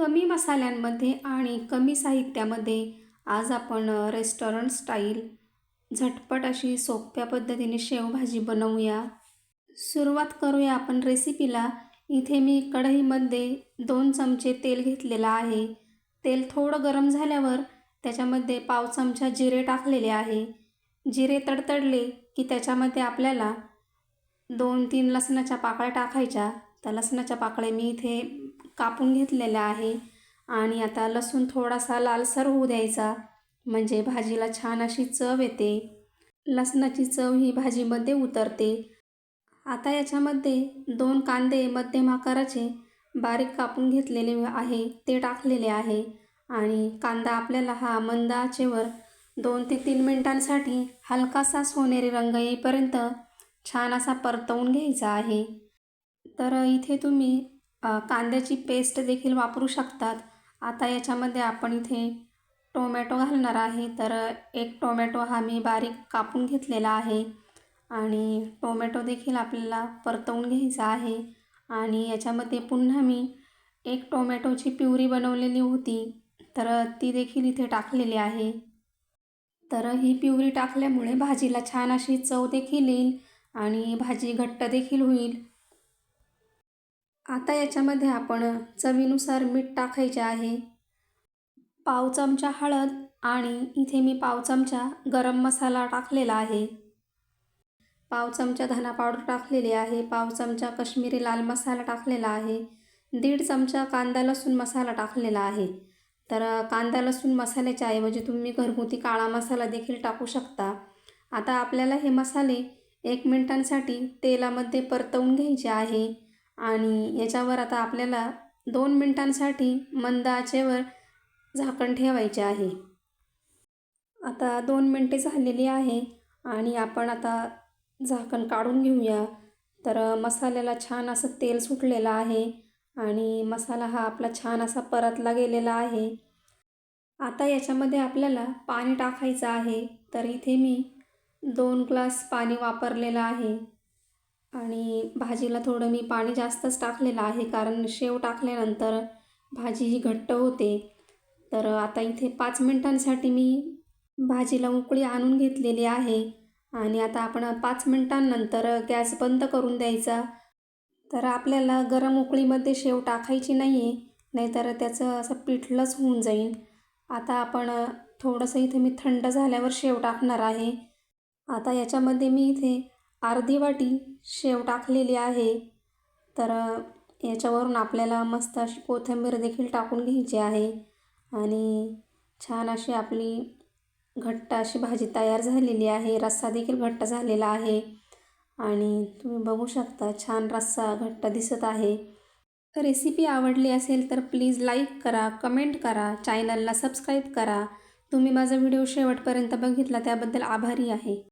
कमी मसाल्यांमध्ये आणि कमी साहित्यामध्ये आज आपण रेस्टॉरंट स्टाईल झटपट अशी सोप्या पद्धतीने शेवभाजी बनवूया. सुरुवात करूया आपण रेसिपीला इथे मी कढईमध्ये दोन चमचे तेल घेतलेलं आहे. तेल थोडं गरम झाल्यावर त्याच्यामध्ये पाव चमचा जिरे टाकलेले आहे. जिरे तडतडले की त्याच्यामध्ये आपल्याला दोन तीन लसणाच्या पाकळ्या टाकायच्या. त्या लसणाच्या पाकळ्या मी इथे कापून घेतलेला आहे. आणि आता लसूण थोडासा लालसर होऊ द्यायचा. म्हणजे भाजीला छान अशी चव येते. लसणाची चव ही भाजीमध्ये उतरते. आता याच्यामध्ये दोन कांदे मध्यम आकाराचे बारीक कापून घेतलेले आहे. ते टाकलेले आहे. आणि कांदा आपल्याला हा मंद आचेवर दोन ते तीन मिनटांसाठी हलकासा सोनेरी रंग येईपर्यंत छान असा परतवून घ्यायचा आहे. तर इथे तुम्ही कांद्याची पेस्ट देखील वापरू शकतात. आता याच्यामध्ये आपण इथे टोमॅटो घालणार आहे. तर एक टोमॅटो हा मी बारीक कापून घेतलेला आहे. आणि टोमॅटो देखील आपल्याला परतवून घ्यायचा आहे. आणि याच्यामध्ये पुन्हा मी एक टोमॅटोची प्युरी बनवलेली होती. तर ती देखील इथे टाकलेली आहे. तर ही प्युरी टाकल्यामुळे भाजीला छान अशी चव देखील येईल आणि भाजी घट्ट देखील होईल. आता याच्यामध्ये आपण चवीनुसार मीठ टाकायचे आहे. पाव चमचा हळद आणि इथे मी पाव चमचा गरम मसाला टाकलेला आहे. पाव चमचा धना पावडर टाकलेली आहे. पाव चमचा कश्मीरी लाल मसाला टाकलेला आहे. दीड चमचा कांदा लसूण मसाला टाकलेला आहे. तर कांदा लसूण मसाल्याच्या ऐवजी तुम्ही घरगुती काळा मसाला देखील टाकू शकता. आता आपल्याला हे मसाले एक मिनटांसाठी तेलामध्ये परतवून घ्यायचे आहे. आणि याच्यावर आता आपल्याला दोन मिनटांसाठी मंद आचेवर झाकण ठेवायचे आहे. आता दोन मिनटे झालेली आहे आणि आपण आता झाकण काढून घेऊया. तर मसाल्याला छान असं तेल सुटलेलं आहे आणि मसाला हा आपला छान असा परतला गेलेला आहे. आता याच्यामध्ये आपल्याला पाणी टाकायचं आहे. तर इथे मी दोन ग्लास पाणी वापरलेलं आहे. आणि भाजीला थोडं मी पाणी जास्तच टाकलेलं आहे कारण शेव टाकल्यानंतर भाजी ही घट्ट होते. तर आता इथे पाच मिनटांसाठी मी भाजीला उकळी आणून घेतलेली आहे आणि आता आपण पाच मिनटांनंतर गॅस बंद करून द्यायचा. तर आपल्याला गरम उकळीमध्ये शेव टाकायची नाही आहे नाहीतर त्याचं असं पिठलंच होऊन जाईल. आता आपण थोडंसं इथे मी थंड झाल्यावर शेव टाकणार आहे. आता याच्यामध्ये मी इथे अर्धी वाटी शेव टाकलेली आहे. तर याच्यावरून आपल्याला मस्त अशी कोथिंबीर देखील टाकून घ्यायची आहे. आणि छान अशी आपली घट्ट अशी भाजी तयार झालेली आहे. रस्सा देखील घट्ट झालेला आहे. आणि तुम्ही बघू शकता छान रस्सा घट्ट दिसत आहे. रेसिपी आवडली असेल तर प्लीज लाईक करा कमेंट करा चॅनलला सबस्क्राईब करा. तुम्ही माझा व्हिडिओ शेवटपर्यंत बघितला त्याबद्दल आभारी आहे.